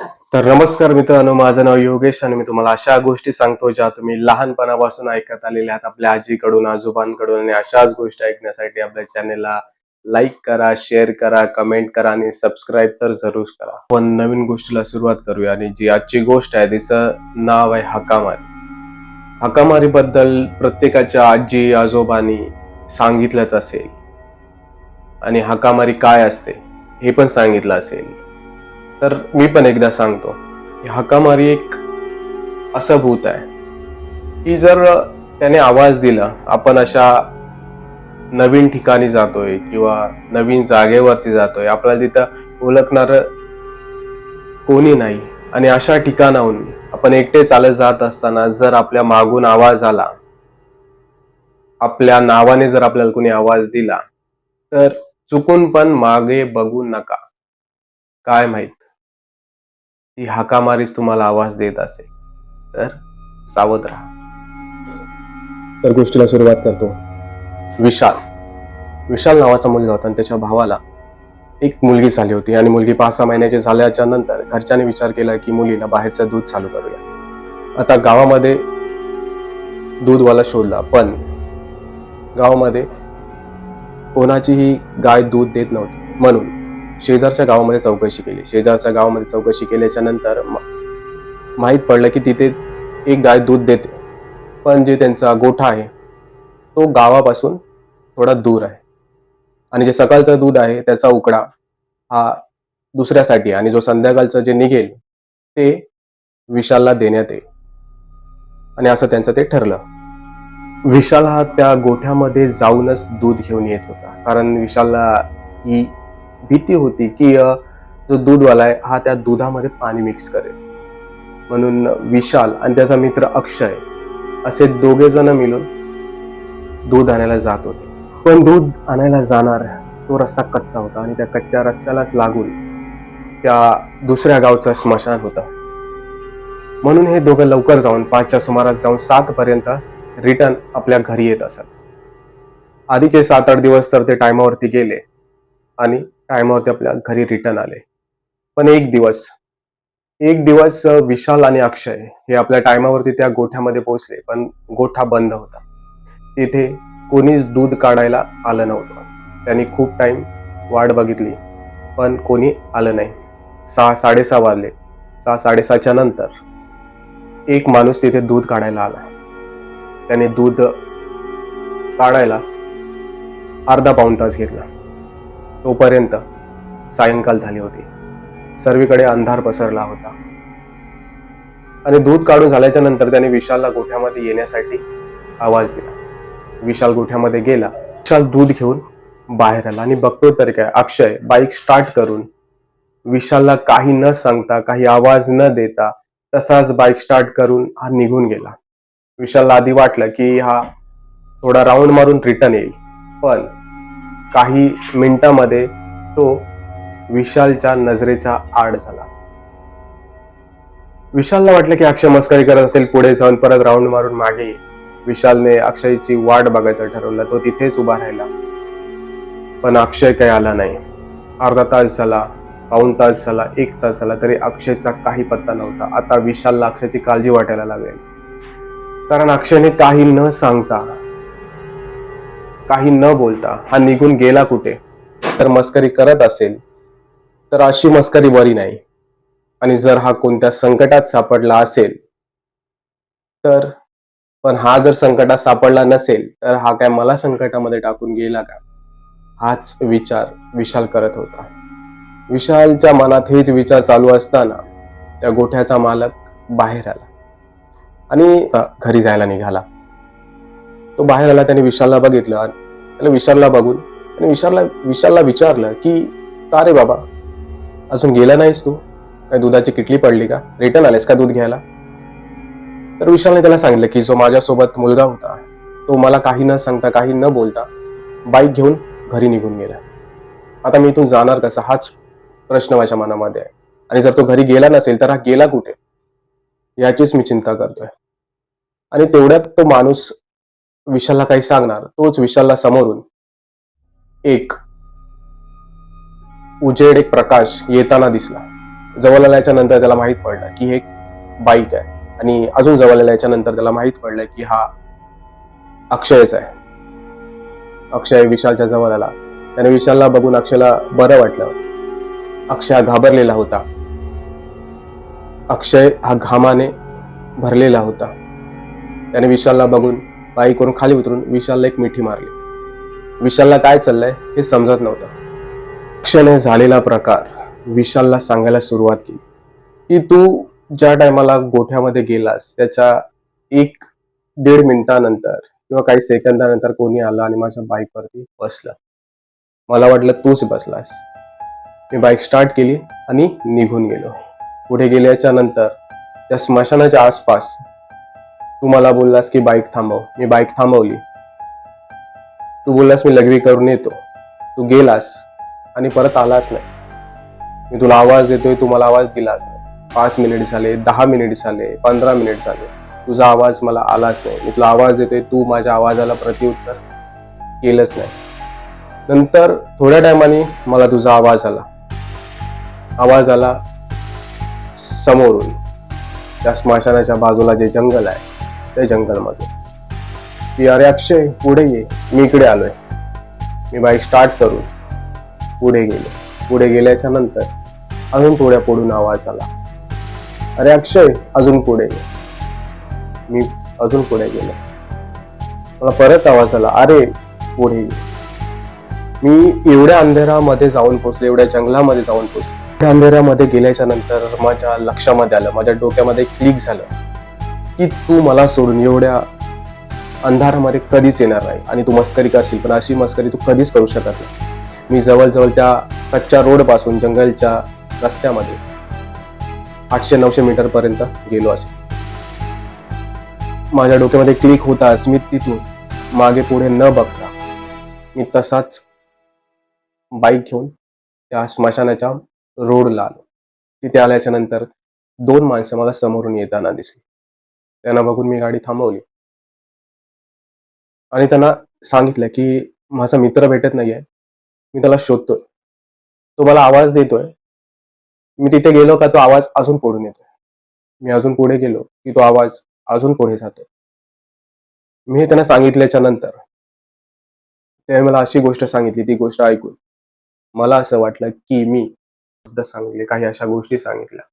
तर नमस्कार मित्रांनो माझं नाव योगेश आणि मी तुम्हाला अशा गोष्टी सांगतो ज्या तुम्ही लहानपणापासून ऐकत आलेल्या आहात. आपल्या आजीकडून आजोबांकडून आणि अशाच गोष्टी ऐकण्यासाठी आपल्या चॅनेलला लाईक करा शेअर करा कमेंट करा आणि सबस्क्राईब तर जरूर करा. आपण नवीन गोष्टीला सुरुवात करूया आणि जी आजची गोष्ट आहे तिचं नाव आहे हकामारी. हकामारी बद्दल प्रत्येकाच्या आजी आजोबांनी सांगितलंच असेल. आणि हकामारी काय असते हे पण सांगितलं असेल. तर मी पण एकदा सांगतो की हकामारी एक असं भूत आहे की जर त्याने आवाज दिला आपण अशा नवीन ठिकाणी जातोय किंवा नवीन जागेवरती जातोय आपल्याला तिथं ओळखणार कोणी नाही. आणि अशा ठिकाणाहून आपण एकटे चालत जात असताना जर आपल्या मागून आवाज आला आपल्या नावाने जर आपल्याला कोणी आवाज दिला तर चुकून पण मागे बघू नका. काय माहीत? ती हाकामारीच तुम्हाला आवाज देत असेल तर सावध राहा. तर गोष्टीला सुरुवात करतो. विशाल. विशाल नावाचा मुलगा होता आणि त्याच्या भावाला एक मुलगी झाली होती आणि मुलगी पाच सहा महिन्याची झाल्याच्यानंतर घरच्यांनी विचार केला की मुलीला बाहेरचं दूध चालू करूया. आता गावामध्ये दूधवाला शोधला पण गावामध्ये कोणाचीही गाय दूध देत नव्हती. म्हणून शेजारच्या गावामध्ये चौकशी केली. शेजारच्या गावामध्ये चौकशी केल्याच्यानंतर माहीत पडलं की तिथे एक गाय दूध देते. पण जे त्यांचा गोठा आहे तो गावापासून थोडा दूर आहे. आणि जे सकाळचं दूध आहे त्याचा उकडा हा दुसऱ्यासाठी आणि जो संध्याकाळचं जे निघेल ते विशालला देण्यात येईल. आणि असं त्यांचं ते ठरलं. विशाल हा त्या गोठ्यामध्ये जाऊनच दूध घेऊन येत होता. कारण विशालला ही भीती होती की जो दूधवाला आहे हा त्या दुधामध्ये पाणी मिक्स करेल. म्हणून विशाल आणि त्याचा मित्र अक्षय असे दोघे जण मिळून दूध आणायला जात होते. पण दूध आणायला जाणार तो रस्ता कच्चा होता आणि त्या कच्च्या रस्त्यालाच लागून त्या दुसऱ्या गावचं स्मशान होतं. म्हणून हे दोघं लवकर जाऊन पाचच्या सुमारास जाऊन सात पर्यंत रिटर्न आपल्या घरी येत असत. आधीचे सात आठ दिवस तर ते टायमावरती गेले आणि टायमावरती आपल्या घरी रिटर्न आले. पण एक दिवस एक दिवस विशाल आणि अक्षय हे आपल्या टायमावरती त्या गोठ्यामध्ये पोहोचले पण गोठा बंद होता. तिथे कोणीच दूध काढायला आलं नव्हतं. त्यांनी खूप टाइम वाट बघितली पण कोणी आलं नाही. सहा साडेसहा वाजले. सहा साडेसहाच्या नंतर एक माणूस तिथे दूध काढायला आला. त्याने दूध काढायला अर्धा पाऊण तास घेतला. तोपर्यंत सायंकाळ झाली होती. सर्वीकडे अंधार पसरला होता. आणि दूध काढून झाल्याच्यानंतर त्याने विशालला गोठ्यामध्ये येण्यासाठी आवाज दिला. विशाल गोठ्यामध्ये गेला. विशाल दूध घेऊन बाहेर आला आणि बघतो तर काय. अक्षय बाईक स्टार्ट करून विशालला काही न सांगता काही आवाज न देता तसाच बाईक स्टार्ट करून हा निघून गेला. विशालला आधी वाटलं की हा थोडा राऊंड मारून रिटर्न येईल. पण काही मिनिटामध्ये तो विशालच्या नजरेचा आड झाला. विशालला वाटलं की अक्षय मस्करी करत असेल पुढे जाऊन परत राऊंड मारून मागे. विशालने अक्षयची वाट बघायचं ठरवलं तो तिथेच उभा राहिला. पण अक्षय काही आला नाही. अर्धा तास झाला पाऊण तास झाला एक तास झाला तरी अक्षयचा काही पत्ता नव्हता. आता विशालला अक्षयची काळजी वाटायला लागेल. कारण अक्षयने काही न सांगता काही न बोलता हा निघून गेला कुठे? तर मस्करी करत असेल तर अशी मस्करी बरी नाही. आणि जर हा कोणत्या संकटात सापडला असेल तर पण हा जर संकटात सापडला नसेल तर हा काय मला संकटामध्ये टाकून गेला का? हाच विचार विशाल करत होता. विशालच्या मनात हेच विचार चालू असताना त्या गोठ्याचा मालक बाहेर आला. आणि घरी जायला निघाला. तो बाहेर आला त्याने विशालला बघितलं. आणि त्याला विशालला बघून आणि विशालला विशालला विचारलं की का रे बाबा? अजून गेला नाहीस तू? काय दुधाची किटली पडली का? रिटर्न आलेस का दूध घ्यायला? तर विशालने त्याला सांगितलं की जो माझ्यासोबत मुलगा होता तो मला काही न सांगता काही न बोलता बाईक घेऊन घरी निघून गेला. आता मी इथून जाणार कसा? हाच प्रश्न माझ्या मनामध्ये आहे. आणि जर तो घरी गेला नसेल तर हा गेला कुठे? याचीच मी चिंता करतोय. आणि तेवढ्यात तो माणूस विशालला काही सांगणार तोच विशालला समोरून. एक. उजेड एक प्रकाश येताना दिसला. जवळ आल्याच्यानंतर त्याला माहीत पडलं की हे बाईक आहे आणि अजून जवळ आल्याच्यानंतर त्याला माहीत पडलं की हा अक्षयच आहे. अक्षय विशालच्या जवळ आला त्याने विशालला बघून अक्षयला बरं वाटलं. अक्षय हा घाबरलेला होता. अक्षय हा घामाने भरलेला होता. त्याने विशालला बघून बाईकवरून खाली उतरून विशालला एक मिठी मारली. विशालला काय चाललंय हे समजत नव्हतं. अक्षयने झालेला प्रकार विशालला सांगायला सुरुवात केली. की तू ज्या टायमाला गोठ्यामध्ये गेलास त्याच्या एक दीड मिनिटानंतर किंवा काही सेकंदानंतर कोणी आलं आणि माझ्या बाईकवरती बसलं. मला वाटलं तूच बसलास. मी बाईक स्टार्ट केली आणि निघून गेलो. पुढे गेल्याच्यानंतर त्या स्मशानाच्या आसपास तू मला बोललास की बाईक थांबव. मी बाईक थांबवली. तू बोललास मी लघवी करून येतो. तू गेलास आणि परत आलास नाही. मी तुला आवाज देतोय तू मला आवाज दिलाच नाही. पाच मिनिट झाले दहा मिनिट झाले पंधरा मिनिट झाले. तुझा आवाज मला आलाच नाही. मी तुला आवाज देतोय तू माझ्या आवाजाला प्रतिउत्तर केलंच नाही. नंतर थोड्या टायमाने मला तुझा आवाज आला. आवाज आला समोरून. त्या स्मशानाच्या बाजूला जे जंगल आहे त्या जंगलमध्ये. की अरे अक्षय पुढे ये. मी इकडे आलोय. मी बाईक स्टार्ट करून पुढे गेलो. पुढे गेल्याच्यानंतर अजून थोड्या पुढून आवाज आला. अरे अक्षय अजून पुढे ये. मी अजून पुढे गेलो. मला परत आवाज आला अरे पुढे ये. मी एवढ्या अंधेरामध्ये जाऊन पोचलो एवढ्या जंगलामध्ये जाऊन पोचलो. त्या अंधेऱ्यामध्ये गेल्याच्यानंतर माझ्या लक्षामध्ये आलं माझ्या डोक्यामध्ये क्लिक झालं. की तू मला सोडून एवढ्या अंधारामध्ये कधीच येणार नाही आणि तू मस्करी करशील पण अशी मस्करी तू कधीच करू शकत नाही. मी जवळजवळ त्या कच्च्या रोडपासून जंगलच्या रस्त्यामध्ये आठशे नऊशे मीटर पर्यंत गेलो असे माझ्या डोक्यामध्ये क्लिक होताच मी तिथून मागे पुढे न बघता मी तसाच बाईक घेऊन त्या स्मशानाच्या रोडला आलो. तिथे आल्याच्यानंतर दोन माणसं मला समोरून येताना दिसली. त्यांना बघून मी गाडी थांबवली. आणि त्यांना सांगितलं की माझा मित्र भेटत नाहीये. मी त्याला शोधतोय. तो मला आवाज देतोय. मी तिथे गेलो का तो आवाज अजून पुढून येतोय. मी अजून पुढे गेलो की तो आवाज अजून पुढे जातोय. मी हे त्यांना सांगितल्याच्या नंतर त्याने मला अशी गोष्ट सांगितली ती गोष्ट ऐकून मला असं वाटलं की मी सांगितले काही अशा गोष्टी सांगितल्या.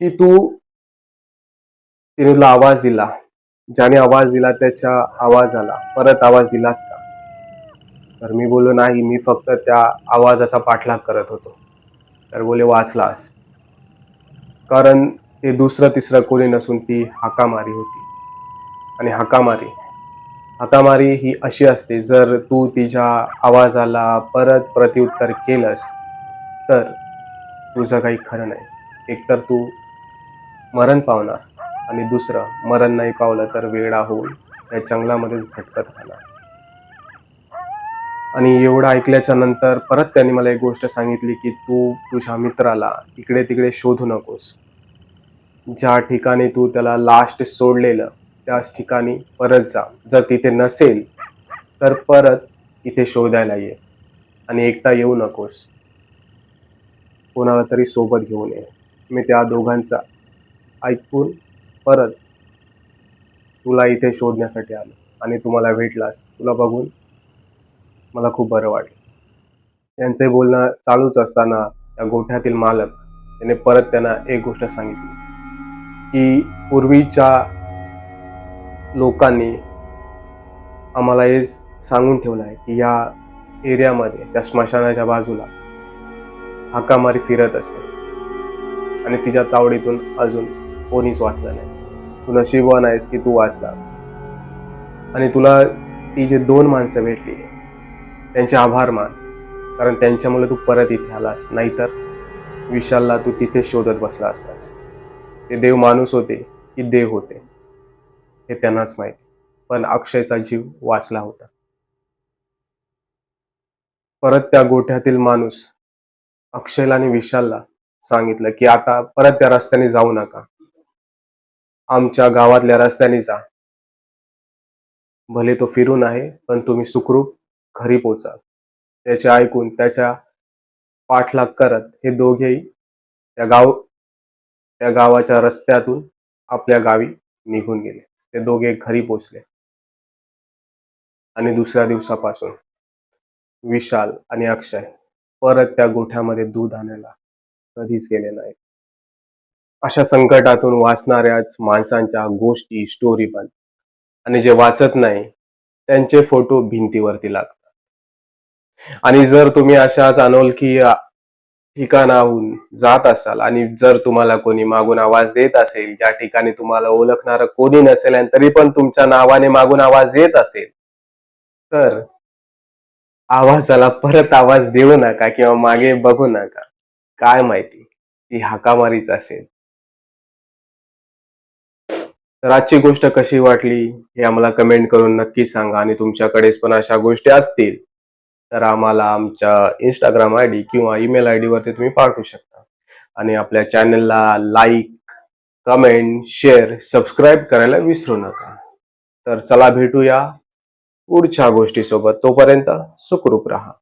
की तू तिने तुला आवाज दिला. ज्याने आवाज दिला त्याच्या आवाजाला परत आवाज दिलास का? तर मी बोललो नाही मी फक्त त्या आवाजाचा पाठलाग करत होतो. तर बोले वाचलास. कारण ते दुसरं तिसरं कोणी नसून ती हाकामारी होती. आणि हाकामारी हाकामारी ही अशी असते जर तू तिच्या आवाजाला परत प्रत्युत्तर केलंस तर तुझं काही खरं नाही. एकतर तू मरण पावणार. आणि दुसरं मरण नाही पावलं तर वेडा होऊन या जंगलामध्येच भटकत राहणार. आणि एवढं ऐकल्याच्या नंतर परत त्यांनी मला एक गोष्ट सांगितली की तू तुझ्या मित्राला इकडे तिकडे शोधू नकोस. ज्या ठिकाणी तू त्याला लास्ट सोडलेलं त्याच ठिकाणी परत जा. जर तिथे नसेल तर परत इथे शोधायला ये आणि एकटा येऊ नकोस. कोणाला तरी सोबत घेऊन ये. मी त्या दोघांचा ऐकून परत तुला इथे शोधण्यासाठी आलो आणि तुम्हाला भेटलास. तुला बघून मला खूप बरं वाटलं. त्यांचे बोलणं चालूच असताना त्या गोठ्यातील मालक त्याने परत त्यांना एक गोष्ट सांगितली. की पूर्वीच्या लोकांनी आम्हाला हे सांगून ठेवलं आहे की या एरियामध्ये त्या स्मशानाच्या बाजूला हाकामारी फिरत असते. आणि तिच्या तावडीतून अजून कोणीच वाचलं नाही. तू नशीबवान आहेस की तू वाचलास? आणि तुला ती जे दोन माणसं भेटली त्यांचे आभार मान. कारण त्यांच्यामुळे तू परत इथे आलास नाहीतर विशालला तू तिथे शोधत बसला असतास. ते देव माणूस होते की देव होते हे त्यांनाच माहिती. पण अक्षयचा जीव वाचला होता. परत त्या गोठ्यातील माणूस अक्षयला आणि विशालला सांगितलं की आता परत त्या रस्त्याने जाऊ नका. आमच्या गावातल्या रस्त्याने जा. भले तो फिरून आहे पण तुम्ही सुखरूप घरी पोचाल त्याचे ऐकून त्याच्या पाठलाग करत हे दोघेही त्या गाव त्या गावाच्या रस्त्यातून आपल्या गावी निघून गेले. ते दोघे घरी पोचले. आणि दुसऱ्या दिवसापासून विशाल आणि अक्षय परत त्या गोठ्यामध्ये दूध आणायला कधीच गेले नाही अशा संकटातून वाचणाऱ्याच माणसांच्या गोष्टी स्टोरी पण. आणि जे वाचत नाही त्यांचे फोटो भिंतीवरती लागतात. आणि जर तुम्ही अशाच अनोळखी ठिकाणाहून जात असाल आणि जर तुम्हाला कोणी मागून आवाज देत असेल ज्या ठिकाणी तुम्हाला ओळखणारं कोणी नसेल आणि तरी पण तुमच्या नावाने मागून आवाज येत असेल तर आवाजाला परत आवाज देऊ नका किंवा मागे बघू नका. काय माहिती? ती हाकामारीच असेल. तर आजची गोष्ट कशी वाटली हे आम्हाला कमेंट करून नक्की सांगा आणि तुमच्याकडेच पण अशा गोष्टी असतील तर आम्हाला आमच्या इंस्टाग्राम आय डी किंवा ईमेल आय वरती तुम्ही पाठवू शकता. आणि आपल्या चॅनलला लाईक कमेंट शेअर सबस्क्राईब करायला विसरू नका. तर चला भेटूया पुढच्या गोष्टीसोबत. तोपर्यंत सुखरूप राहा.